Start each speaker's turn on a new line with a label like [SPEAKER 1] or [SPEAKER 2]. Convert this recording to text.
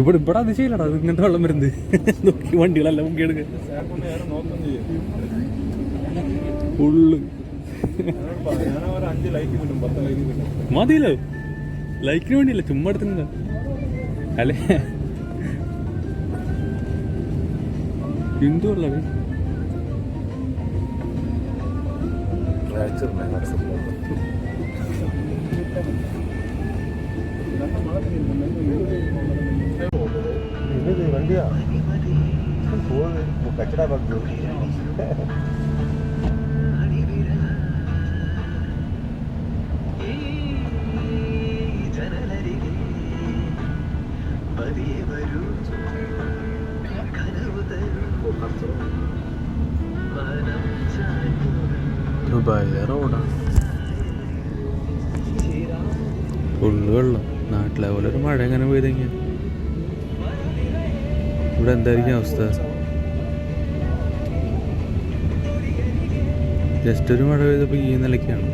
[SPEAKER 1] ഇവിടെ ഇവിടെ അത് ചെയ്യലടാ ഇങ്ങനത്തെ വെള്ളം വരുന്നത്. നോക്കി വണ്ടികളെല്ലാം മുക്കി എടുക്കുക മതിയല്ലോ. ലൈക്കിന് വേണ്ടിയല്ല ചുമ്മാ എടുത്തില്ല അല്ലേ? എന്തു വെള്ളമേ
[SPEAKER 2] വണ്ടിയാ? പോകുന്നത് കച്ചട പറഞ്ഞു
[SPEAKER 1] ദുബായിലെ റോഡാണ് ഫുള്ള് വെള്ളം. നാട്ടിലെ പോലെ ഒരു മഴ എങ്ങനെ പെയ്തെങ്കിൽ ഇവിടെ എന്തായിരിക്കും അവസ്ഥ? ജസ്റ്റ് ഒരു മഴ പെയ്തപ്പോൾ ഈ നിലയ്ക്കാണ്.